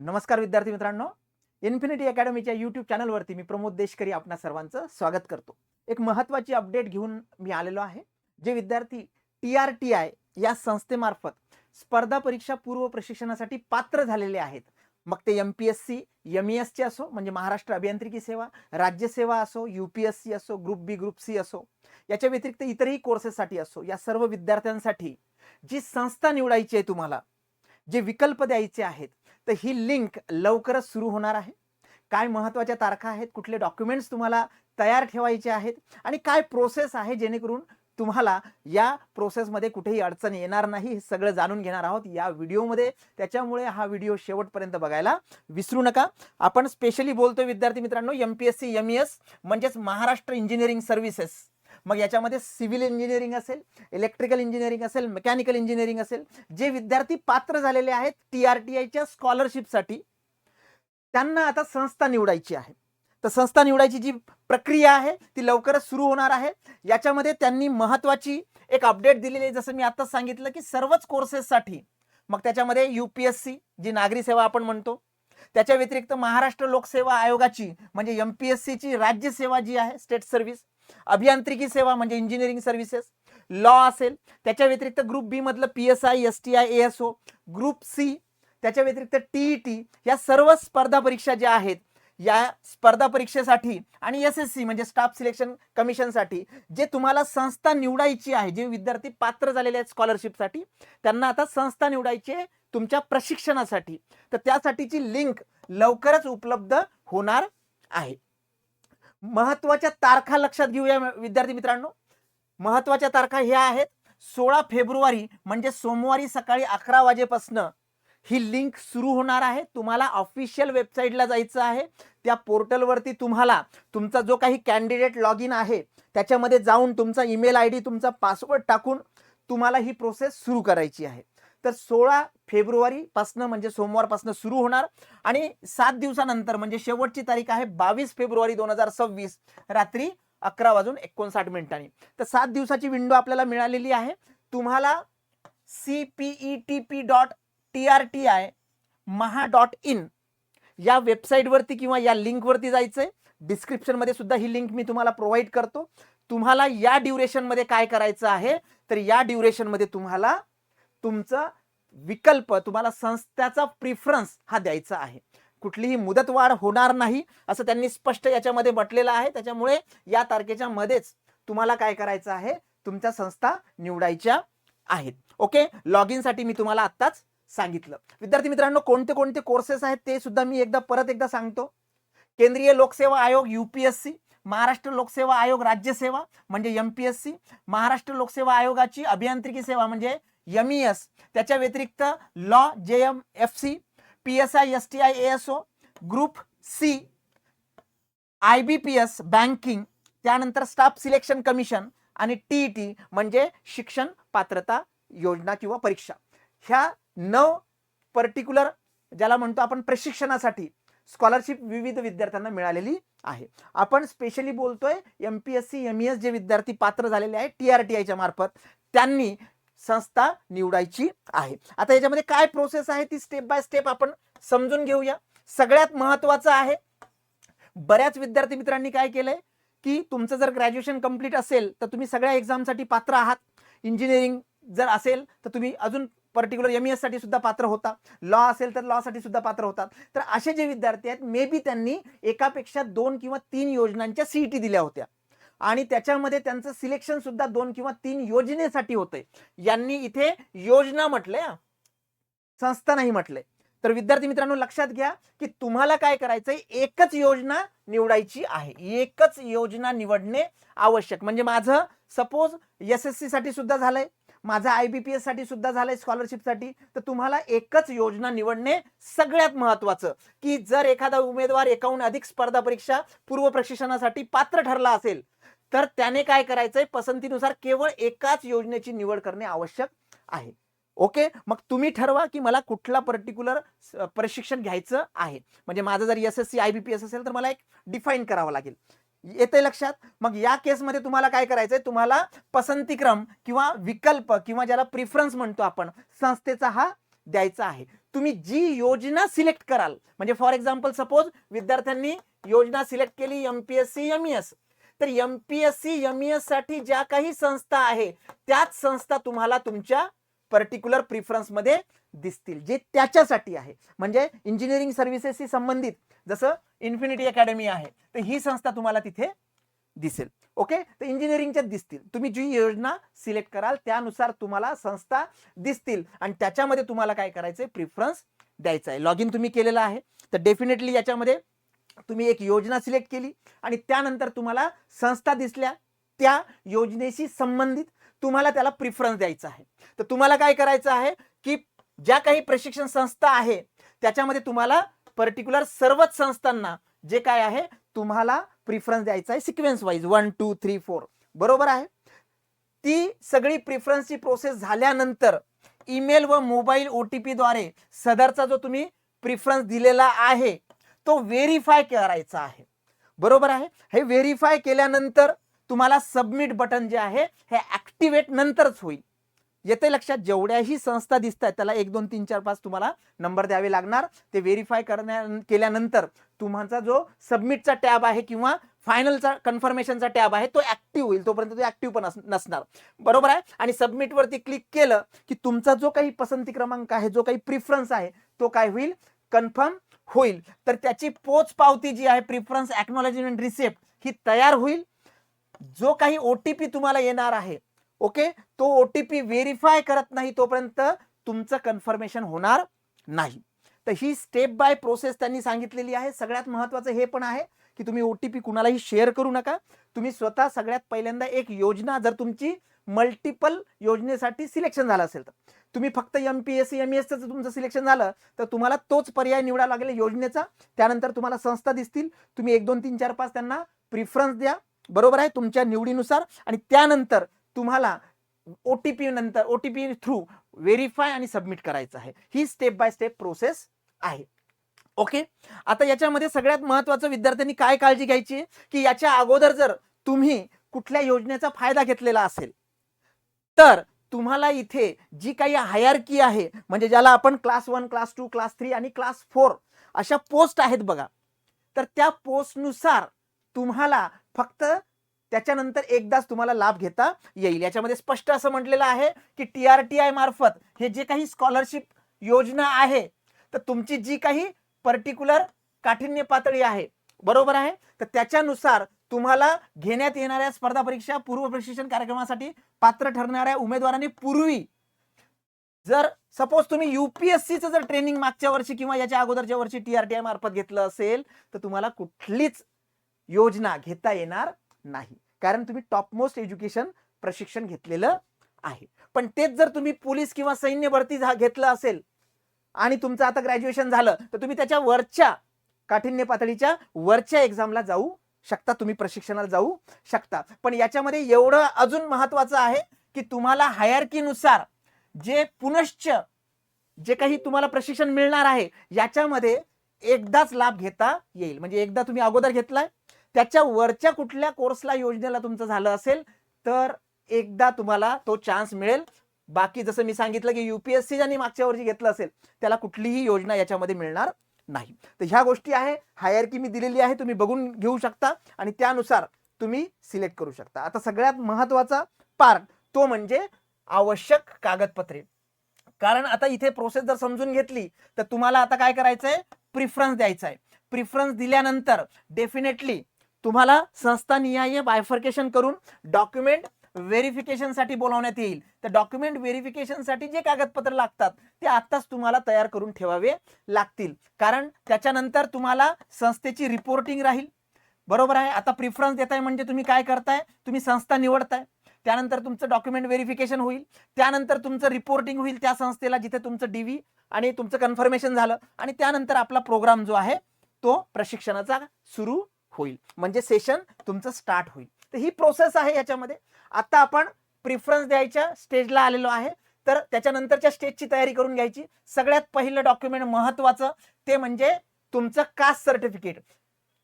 नमस्कार विद्यार्थी मित्रांनो. इन्फिनिटी अकॅडमीच्या युट्यूब चॅनलवरती मी प्रमोद देशकरी आपणा सर्वांचं स्वागत करतो. एक महत्त्वाची अपडेट घेऊन मी आलेलो आहे जे विद्यार्थी टी आर टी आय या संस्थेमार्फत स्पर्धा परीक्षा पूर्व प्रशिक्षणासाठी पात्र झालेले आहेत. मग ते M P S C M E एसचे असो म्हणजे महाराष्ट्र अभियांत्रिकी सेवा राज्यसेवा असो यू पी एस सी असो ग्रुप बी ग्रुप सी असो याच्या व्यतिरिक्त इतरही कोर्सेससाठी असो या सर्व विद्यार्थ्यांसाठी जी संस्था निवडायची आहे तुम्हाला जे विकल्प द्यायचे आहेत तर ही लिंक लवकरच सुरू होणार आहे. काय महत्त्वाच्या तारखा आहेत? कुठले डॉक्युमेंट्स तुम्हाला तयार ठेवायचे आहेत? आणि काय प्रोसेस आहे जेणेकरून तुम्हाला या प्रोसेसमध्ये कुठेही अडचण येणार नाही? हे सगळं जाणून घेणार आहोत या व्हिडिओमध्ये. त्याच्यामुळे हा व्हिडिओ शेवटपर्यंत बघायला विसरू नका. आपण स्पेशली बोलतोय विद्यार्थी मित्रांनो M P S C M E S म्हणजेच महाराष्ट्र इंजिनिअरिंग सर्व्हिसेस मग याच्यामध्ये सिव्हिल इंजिनिअरिंग असेल इलेक्ट्रिकल इंजिनिअरिंग असेल मेकॅनिकल इंजिनिअरिंग असेल जे विद्यार्थी पात्र झालेले आहेत टी आर टी आयच्या स्कॉलरशिपसाठी त्यांना आता संस्था निवडायची आहे. तर संस्था निवडायची जी प्रक्रिया आहे ती लवकरच सुरू होणार आहे. याच्यामध्ये त्यांनी महत्त्वाची एक अपडेट दिलेली आहे. जसं मी आत्ताच सांगितलं की सर्वच कोर्सेससाठी मग त्याच्यामध्ये यू पी एस सी जी नागरी सेवा आपण म्हणतो त्याच्या व्यतिरिक्त महाराष्ट्र लोकसेवा आयोगाची म्हणजे एम पी एस सीची राज्यसेवा जी आहे स्टेट सर्व्हिस अभियांत्रिकी सेवा म्हणजे इंजिनिअरिंग सर्व्हिसेस लॉ असेल. त्याच्या व्यतिरिक्त ग्रुप बी मधलं P S I S T I A S O group C त्याच्या व्यतिरिक्त टी ई टी या सर्व स्पर्धा परीक्षा ज्या आहेत या स्पर्धा परीक्षेसाठी आणि एस एस सी म्हणजे स्टाफ सिलेक्शन कमिशनसाठी जे तुम्हाला संस्था निवडायची आहे जे विद्यार्थी पात्र झालेले आहेत स्कॉलरशिपसाठी त्यांना आता संस्था निवडायची आहे तुमच्या प्रशिक्षणासाठी. तर त्यासाठीची लिंक लवकरच उपलब्ध होणार आहे. महत्त्वाच्या तारखा लक्षात घेऊया विद्यार्थी मित्रांनो. महत्त्वाच्या तारखा ह्या आहेत. सोळा फेब्रुवारी म्हणजे सोमवारी सकाळी अकरा वाजेपासनं ही लिंक सुरू होणार आहे. तुम्हाला ऑफिशियल वेबसाईटला जायचं आहे. त्या पोर्टलवरती तुम्हाला तुमचा जो काही कॅन्डिडेट लॉग इन आहे त्याच्यामध्ये जाऊन तुमचा ईमेल आय डी तुमचा पासवर्ड टाकून तुम्हाला ही प्रोसेस सुरू करायची आहे. तर सोळा फेब्रुवारीपासनं म्हणजे सोमवारपासून सुरू होणार आणि सात दिवसानंतर म्हणजे शेवटची तारीख आहे बावीस फेब्रुवारी दोन हजार सव्वीस रात्री अकरा वाजून एकोणसाठ मिनिटांनी. तर सात दिवसाची विंडो आपल्याला मिळालेली आहे. तुम्हाला C P E T P dot T R T I Maha dot in या वेबसाईटवरती किंवा या लिंकवरती जायचं आहे डिस्क्रिप्शनमध्ये सुद्धा ही लिंक मी तुम्हाला प्रोव्हाइड करतो. तुम्हाला या ड्युरेशनमध्ये काय करायचं आहे तर या ड्युरेशनमध्ये तुम्हाला तुमचं विकल्प तुम्हाला संस्थाचा प्रिफरन्स हा द्यायचा आहे. कुठलीही मुदतवाढ होणार नाही असं त्यांनी स्पष्ट याच्यामध्ये म्हटलेलं आहे. त्याच्यामुळे या तारखेच्या मध्येच तुम्हाला काय करायचं आहे? तुमच्या संस्था निवडायच्या आहेत. ओके लॉग इनसाठी मी तुम्हाला आत्ताच सांगितलं. विद्यार्थी मित्रांनो कोणते कोणते कोर्सेस आहेत ते सुद्धा मी एकदा परत एकदा सांगतो. केंद्रीय लोकसेवा आयोग युपीएससी महाराष्ट्र लोकसेवा आयोग राज्यसेवा म्हणजे M P S C Maharashtra लोकसेवा आयोगाची अभियांत्रिकी सेवा म्हणजे एम ई एस त्याच्या व्यतिरिक्त law J M F C P S I S T I A S O group C I B P S banking त्यानंतर स्टाफ सिलेक्शन कमिशन आणि T E T म्हणजे शिक्षण पात्रता योजना किंवा परीक्षा. ह्या नऊ पर्टिक्युलर ज्याला म्हणतो आपण प्रशिक्षणासाठी स्कॉलरशिप विविध विद्यार्थ्यांना मिळालेली आहे. आपण स्पेशली बोलतोय M P S C M E S जे विद्यार्थी पात्र झालेले आहेत टी आर टी आयच्या मार्फत त्यांनी संस्था निवडायची आहे. आता याच्यामध्ये काय प्रोसेस आहे ती स्टेप बाय स्टेप आपण समजून घेऊया. सगळ्यात महत्वाचं आहे बऱ्याच विद्यार्थी मित्रांनी काय केलंय की तुमचं जर ग्रॅज्युएशन कंप्लीट असेल तर तुम्ही सगळ्या एक्झामसाठी पात्र आहात. इंजिनिअरिंग जर असेल तर तुम्ही अजून पर्टिक्युलर एम एससाठी सुद्धा पात्र होता. लॉ असेल तर लॉ साठी सुद्धा पात्र होतात तर असे जे विद्यार्थी आहेत मे बी त्यांनी एकापेक्षा दोन किंवा तीन योजनांच्या सीईटी दिल्या होत्या. आणि त्याच्यामध्ये त्यांचं सिलेक्शन सुद्धा दोन किंवा तीन योजनेसाठी होतंय. यांनी इथे योजना म्हटलंय संस्था नाही म्हटलंय. तर विद्यार्थी मित्रांनो लक्षात घ्या की तुम्हाला काय करायचंय? एकच योजना निवडायची आहे. एकच योजना निवडणे आवश्यक. म्हणजे माझं सपोज एस एस सी साठी सुद्धा झालंय. माझा आय बी पी एससाठी सुद्धा झालंय स्कॉलरशिपसाठी तर तुम्हाला एकच योजना निवडणे सगळ्यात महत्वाचं. की जर एखादा उमेदवार एकाहून अधिक स्पर्धा परीक्षा पूर्व प्रशिक्षणासाठी पात्र ठरला असेल तर त्याने काय करायचंय? पसंतीनुसार केवळ एकाच योजनेची निवड करणे आवश्यक आहे. ओके? मग तुम्ही ठरवा की मला कुठला पर्टिक्युलर प्रशिक्षण घ्यायचं आहे. म्हणजे माझं जर S S C I B P S असेल तर मला एक डिफाईन करावं लागेल. येते लक्षात? मग या केसमध्ये तुम्हाला काय करायचंय? तुम्हाला पसंतीक्रम किंवा विकल्प किंवा ज्याला प्रिफरन्स म्हणतो आपण संस्थेचा हा द्यायचा आहे. तुम्ही जी योजना सिलेक्ट कराल म्हणजे फॉर एक्झाम्पल सपोज विद्यार्थ्यांनी योजना सिलेक्ट केली एमपीएससी एमईएस तर एमपीएससी एमईएससाठी ज्या काही संस्था आहे त्याच संस्था तुम्हाला तुमच्या पर्टिक्युलर प्रिफरन्समध्ये दिसतील जे त्याच्यासाठी आहे. म्हणजे इंजिनिअरिंग सर्व्हिसेसशी संबंधित. जसं इन्फिनिटी अकॅडमी आहे. तर ही संस्था तुम्हाला तिथे दिसेल. ओके? तर इंजिनिअरिंगच्या दिसतील. तुम्ही जी योजना सिलेक्ट कराल त्यानुसार तुम्हाला संस्था दिसतील. आणि त्याच्यामध्ये तुम्हाला काय करायचं आहे प्रिफरन्स द्यायचा आहे. लॉग इन तुम्ही केलेलं आहे. तर डेफिनेटली याच्यामध्ये तुम्ही एक योजना सिलेक्ट केली. आणि त्यानंतर तुम्हाला संस्था दिसल्या त्या योजनेशी संबंधित तुम्हाला त्याला प्रिफरन्स द्यायचा आहे. तर तुम्हाला काय करायचं आहे? की ज्या काही प्रशिक्षण संस्था आहे त्याच्यामध्ये तुम्हाला पर्टिक्युलर सर्वच संस्थांना जे काय आहे तुम्हाला प्रिफरन्स द्यायचा आहे sequence wise one two three four बरोबर आहे? ती सगळी प्रिफरन्सची प्रोसेस झाल्यानंतर ईमेल व मोबाईल ओ टी पीद्वारे सदरचा जो तुम्ही प्रिफरन्स दिलेला आहे तो व्हेरीफाय करायचा आहे. बरोबर आहे? हे व्हेरीफाय केल्यानंतर तुम्हाला सबमिट बटन जे आहे हे ऍक्टिव्हेट नंतरच होईल. येते लक्षात जेवढ्याही संस्था दिसत आहेत त्याला एक दोन तीन चार पाच तुम्हाला नंबर द्यावे लागणार. ते व्हेरीफाय करण्या केल्यानंतर तुमचा जो सबमिटचा टॅब आहे किंवा फायनलचा कन्फर्मेशनचा टॅब आहे तो ऍक्टिव्ह होईल. तोपर्यंत तो ऍक्टिव्ह पण नसणार. बरोबर आहे? आणि सबमिटवरती क्लिक केलं की तुमचा जो काही पसंती क्रमांक आहे जो काही प्रिफरन्स आहे तो काय होईल? कन्फर्म होईल. तर त्याची पोच पावती जी आहे प्रिफरन्स ऍक्नॉलेजमेंट रिसेप्ट ही तयार होईल. जो काही ओटीपी तुम्हाला येणार आहे ओके? तो ओटीपी व्हेरीफाय करत नाही तोपर्यंत तुमचं कन्फर्मेशन होणार नाही. तर ही स्टेप बाय प्रोसेस त्यांनी सांगितलेली आहे. सगळ्यात महत्वाचं हे पण आहे की तुम्ही ओटीपी कुणालाही शेअर करू नका. तुम्ही स्वतः सगळ्यात पहिल्यांदा एक योजना जर तुमची मल्टिपल योजनेसाठी सिलेक्शन झालं असेल तर. तुम्ही फक्त M P S C M एसचं तुमचं सिलेक्शन झालं तर तुम्हाला तोच पर्याय निवडा लागेल योजनेचा. त्यानंतर तुम्हाला संस्था दिसतील. तुम्ही एक दोन तीन चार पाच त्यांना प्रिफरन्स द्या. बरोबर आहे? तुमच्या निवडीनुसार. आणि त्यानंतर तुम्हाला ओ टी पी नंतर O T P through verify आणि सबमिट करायचं आहे. ही स्टेप बाय स्टेप प्रोसेस आहे. ओके आता याच्यामध्ये सगळ्यात महत्वाचं विद्यार्थ्यांनी काय काळजी घ्यायची? की याच्या अगोदर जर तुम्ही कुठल्या योजनेचा फायदा घेतलेला असेल तर तुम्हाला इथे जी काही हायरकी आहे म्हणजे ज्याला आपण class one class two class three आणि क्लास फोर अशा पोस्ट आहेत बघा. तर त्या पोस्टनुसार तुम्हाला फक्त त्याच्यानंतर एकदाच तुम्हाला लाभ घेता येईल. याच्यामध्ये स्पष्ट असं म्हटलेलं आहे की टी आर टी आय मार्फत हे जे काही स्कॉलरशिप योजना आहे तर तुमची जी काही पर्टिक्युलर काठिण्य पातळी आहे बरोबर आहे? तर त्याच्यानुसार तुम्हाला घेण्यात येणाऱ्या स्पर्धा परीक्षा पूर्व प्रशिक्षण कार्यक्रमासाठी पात्र ठरणाऱ्या उमेदवारांनी पूर्वी जर सपोज तुम्ही युपीएससीचं जर ट्रेनिंग मागच्या वर्षी किंवा याच्या अगोदरच्या वर्षी टीआरटीआय मार्फत घेतलं असेल तर तुम्हाला कुठलीच योजना घेता येणार नाही. कारण तुम्ही टॉपमोस्ट एज्युकेशन प्रशिक्षण घेतलेलं आहे. पण तेच जर तुम्ही पोलीस किंवा सैन्य भरती घेतलं असेल आणि तुमचं आता ग्रॅज्युएशन झालं तर तुम्ही त्याच्या वरच्या काठिण्य पातळीच्या वरच्या एक्झामला जाऊ शकता. तुम्ही प्रशिक्षणाला जाऊ शकता. पण याच्यामध्ये एवढं अजून महत्वाचं आहे की तुम्हाला हायरकीनुसार जे पुनश्च जे काही तुम्हाला प्रशिक्षण मिळणार आहे याच्यामध्ये एकदाच लाभ घेता येईल. म्हणजे एकदा तुम्ही अगोदर घेतलाय त्याच्या वरच्या कुठल्या कोर्सला योजनेला तुमचं झालं असेल तर एकदा तुम्हाला तो चान्स मिळेल. बाकी जसं मी सांगितलं की युपीएससी ज्यांनी मागच्या वर्षी घेतलं असेल त्याला कुठलीही योजना याच्यामध्ये मिळणार नाही. तर ह्या गोष्टी आहे हायर की मी दिलेली आहे तुम्ही बघून घेऊ शकता आणि त्यानुसार तुम्ही सिलेक्ट करू शकता. आता सगळ्यात महत्त्वाचा पार्ट तो म्हणजे आवश्यक कागदपत्रे. कारण आता इथे प्रोसेस जर समजून घेतली तर तुम्हाला आता काय करायचंय? प्रिफरन्स द्यायचा आहे प्रिफरन्स दिल्यानंतर डेफिनेटली तुम्हाला संस्थानिहाय बायफर्केशन करून डॉक्युमेंट व्हेरिफिकेशनसाठी बोलावण्यात येईल. तर डॉक्युमेंट व्हेरिफिकेशनसाठी जे कागदपत्र लागतात ते आत्ताच तुम्हाला तयार करून ठेवावे लागतील. कारण त्याच्यानंतर तुम्हाला संस्थेची रिपोर्टिंग राहील. बरोबर आहे? आता प्रिफरन्स देताय म्हणजे तुम्ही काय करताय? तुम्ही संस्था निवडताय. त्यानंतर तुमचं डॉक्युमेंट व्हेरिफिकेशन होईल. त्यानंतर तुमचं रिपोर्टिंग होईल त्या संस्थेला जिथे तुमचं डीव्ही आणि तुमचं कन्फर्मेशन झालं. आणि त्यानंतर आपला प्रोग्राम जो आहे तो प्रशिक्षणाचा सुरू होईल. म्हणजे सेशन तुमचं स्टार्ट होईल. तर ही प्रोसेस आहे याच्यामध्ये. आता आपण प्रिफरन्स द्यायच्या स्टेजला आलेलो आहे. तर त्याच्यानंतरच्या स्टेजची तयारी करून घ्यायची. सगळ्यात पहिलं डॉक्युमेंट महत्वाचं ते म्हणजे तुमचं कास्ट सर्टिफिकेट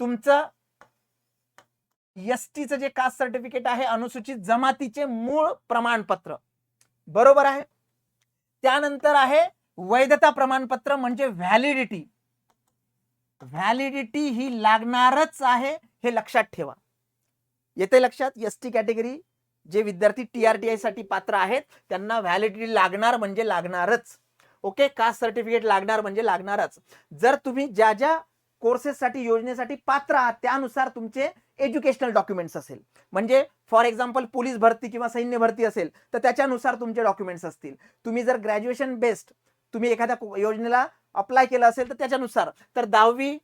तुमचं एस टीचं जे कास्ट सर्टिफिकेट आहे अनुसूचित जमातीचे मूळ प्रमाणपत्र. बरोबर आहे? त्यानंतर आहे वैधता प्रमाणपत्र म्हणजे व्हॅलिडिटी व्हॅलिडिटी ही लागणारच आहे हे लक्षात ठेवा. येते लक्षात? एस टी कॅटेगरी जे विद्यार्थी टी आर टी आयसाठी पात्र आहेत त्यांना व्हॅलिडिटी लागणार म्हणजे लागणारच. ओके कास्ट सर्टिफिकेट लागणार म्हणजे लागणारच. जर तुम्ही ज्या ज्या कोर्सेससाठी योजनेसाठी पात्र आहात त्यानुसार तुमचे एज्युकेशनल डॉक्युमेंट्स असेल. म्हणजे फॉर एक्झाम्पल पोलीस भरती किंवा सैन्य भरती असेल तर त्याच्यानुसार तुमचे डॉक्युमेंट्स असतील. तुम्ही जर ग्रॅज्युएशन बेस्ड तुम्ही एखाद्या योजनेला अप्लाय केलं असेल तर त्याच्यानुसार. तर दहावी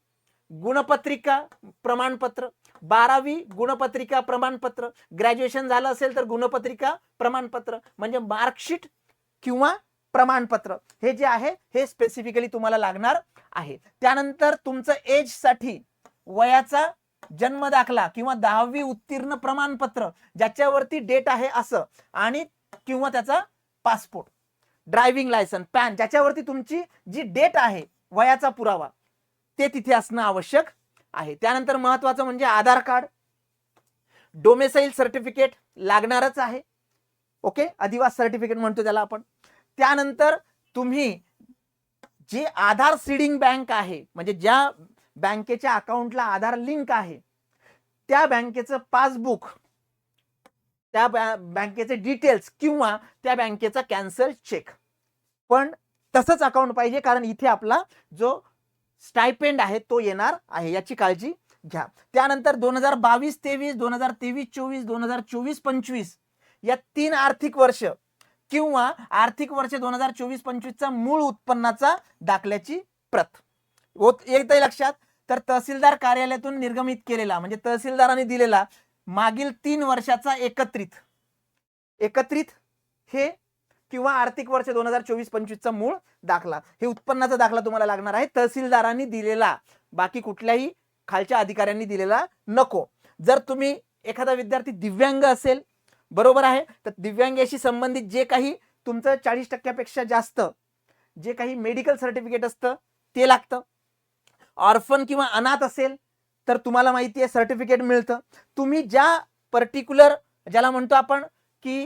गुणपत्रिका प्रमाणपत्र बारावी गुणपत्रिका प्रमाणपत्र ग्रॅज्युएशन झालं असेल तर गुणपत्रिका प्रमाणपत्र म्हणजे मार्कशीट किंवा प्रमाणपत्र. हे जे आहे हे स्पेसिफिकली तुम्हाला लागणार आहे. त्यानंतर तुमचं एजसाठी वयाचा जन्म दाखला किंवा दहावी उत्तीर्ण प्रमाणपत्र ज्याच्यावरती डेट आहे असं आणि किंवा त्याचा पासपोर्ट ड्रायव्हिंग लायसन पॅन ज्याच्यावरती तुमची जी डेट आहे वयाचा पुरावा ते तिथे असणं आवश्यक आहे. त्यानंतर महत्वाचं म्हणजे आधार कार्ड. डोमेसाईल सर्टिफिकेट लागणारच आहे. ओके अधिवास सर्टिफिकेट म्हणतो त्याला आपण. त्यानंतर तुम्ही जे आधार सीडिंग बँक आहे म्हणजे ज्या बँकेच्या अकाउंटला आधार लिंक आहे त्या बँकेचं पासबुक त्या बॅ- बँकेचे डिटेल्स किंवा त्या बँकेचा कॅन्सल चेक पण तसंच अकाउंट पाहिजे कारण इथे आपला जो स्टायपेंड आहे तो येणार आहे. याची काळजी घ्या. त्यानंतर दोन हजार बावीस तेवीस दोन हजार तेवीस चोवीस दोन हजार चोवीस पंचवीस या तीन आर्थिक वर्ष किंवा आर्थिक वर्ष दोन हजार चोवीस पंचवीसचा मूळ उत्पन्नाचा दाखल्याची प्रत. होत एकदा लक्षात. तर तहसीलदार कार्यालयातून निर्गमित केलेला म्हणजे तहसीलदारांनी दिलेला मागील तीन वर्षाचा एकत्रित. एकत्रित हे किंवा आर्थिक वर्ष दोन हजार चोवीस पंचवीसचा मूळ दाखला. हे उत्पन्नाचा दाखला तुम्हाला लागणार आहे. तहसीलदारांनी दिलेला. बाकी कुठल्याही खालच्या अधिकाऱ्यांनी दिलेला नको. जर तुम्ही एखादा विद्यार्थी दिव्यांग असेल बरोबर आहे तर दिव्यांगाशी संबंधित जे काही तुमचं चाळीस टक्क्यापेक्षा जास्त जे काही मेडिकल सर्टिफिकेट असतं ते लागतं. ऑर्फन किंवा अनाथ असेल तर तुम्हाला माहिती आहे सर्टिफिकेट मिळतं. तुम्ही ज्या पर्टिक्युलर ज्याला म्हणतो आपण की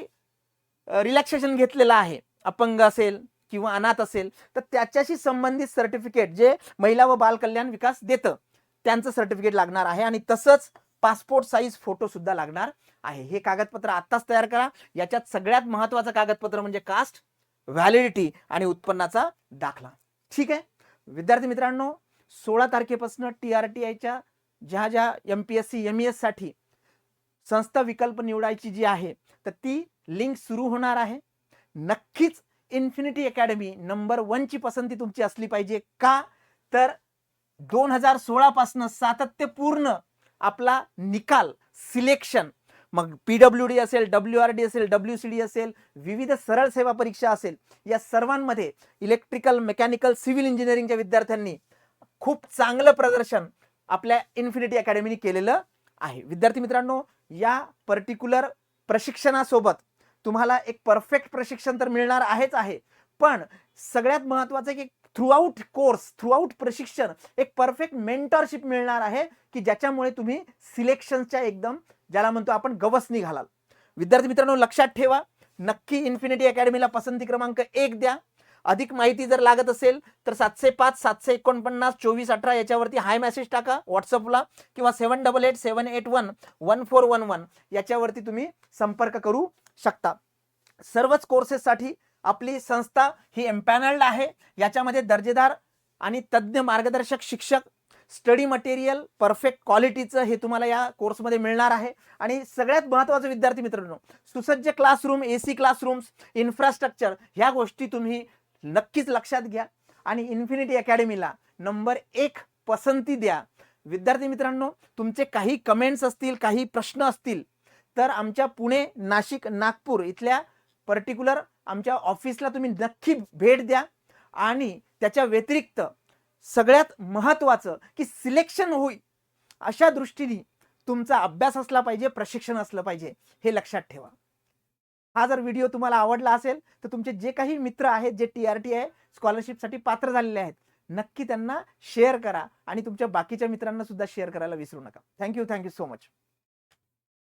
रिलॅक्सेशन घेतलेलं आहे अपंग असेल किंवा अनाथ असेल तर त्याच्याशी संबंधित सर्टिफिकेट जे महिला व बाल कल्याण विकास देतं त्यांचं सर्टिफिकेट लागणार आहे आणि तसंच पासपोर्ट साईज फोटो सुद्धा लागणार आहे. हे कागदपत्र आत्ताच तयार करा. याच्यात सगळ्यात महत्वाचं कागदपत्र म्हणजे कास्ट व्हॅलिडिटी आणि उत्पन्नाचा दाखला. ठीक आहे? विद्यार्थी मित्रांनो सोळा तारखेपासून टी आर टी आयच्या ज्या ज्या M P S C M एससाठी संस्था विकल्प निवडायची जी आहे तर ती लिंक सुरू होणार आहे. नक्कीच इन्फिनिटी अकॅडमी नंबर वनची पसंती तुमची असली पाहिजे. का? तर दोन हजार सोळापासनं सातत्यपूर्ण आपला निकाल सिलेक्शन मग पी डब्ल्यू डी असेल डब्ल्यू आर डी असेल डब्ल्यू सी डी असेल विविध सरळ सेवा परीक्षा असेल या सर्वांमध्ये इलेक्ट्रिकल मेकॅनिकल सिव्हिल इंजिनिअरिंगच्या विद्यार्थ्यांनी खूप चांगलं प्रदर्शन आपल्या इन्फिनिटी अकॅडमीने केलेलं आहे. विद्यार्थी मित्रांनो या पर्टिक्युलर प्रशिक्षणासोबत तुम्हाला एक परफेक्ट प्रशिक्षण तर मिळणार आहेच आहे. पण सगळ्यात महत्वाचं की थ्रूआउट कोर्स थ्रूआउट प्रशिक्षण एक परफेक्ट मेंटरशिप मिळणार आहे की ज्याच्यामुळे तुम्ही सिलेक्शनच्या एकदम ज्याला म्हणतो आपण गवसनी घालाल. विद्यार्थी मित्रांनो लक्षात ठेवा. नक्की इन्फिनिटी अकॅडमीला पसंती क्रमांक एक द्या. अधिक माहिती जर लागत असेल तर सातशे पाच सातशे एकोणपन्नास चोवीस अठरा याच्यावरती हाय मेसेज टाका व्हॉट्सअपला किंवा seven double eight seven eight one one four one one याच्यावरती तुम्ही संपर्क करू शकता. सर्वच कोर्सेससाठी आपली संस्था ही एम्पॅनल्ड आहे. याच्यामध्ये दर्जेदार आणि तज्ज्ञ मार्गदर्शक शिक्षक स्टडी मटेरियल परफेक्ट क्वालिटीचं हे तुम्हाला या कोर्समध्ये मिळणार आहे. आणि सगळ्यात महत्त्वाचं विद्यार्थी मित्रांनो सुसज्ज classroom A C classrooms infrastructure ह्या गोष्टी तुम्ही नक्कीच लक्षात घ्या. आणि इन्फिनिटी अकॅडमीला नंबर एक पसंती द्या. विद्यार्थी मित्रांनो तुमचे काही कमेंट्स असतील काही प्रश्न असतील तर आमच्या पुणे नाशिक नागपूर इथल्या पर्टिक्युलर आमच्या ऑफिसला तुम्ही नक्की भेट द्या. आणि त्याच्या व्यतिरिक्त सगळ्यात महत्त्वाचं की सिलेक्शन होईल अशा दृष्टीने तुमचा अभ्यास असला पाहिजे प्रशिक्षण असलं पाहिजे हे लक्षात ठेवा. हा जर व्हिडिओ तुम्हाला आवडला असेल तर तुमचे जे काही मित्र आहेत जे टी आर टी आहे स्कॉलरशिपसाठी पात्र झालेले आहेत नक्की त्यांना शेअर करा आणि तुमच्या बाकीच्या मित्रांना सुद्धा शेअर करायला विसरू नका. Thank you thank you so much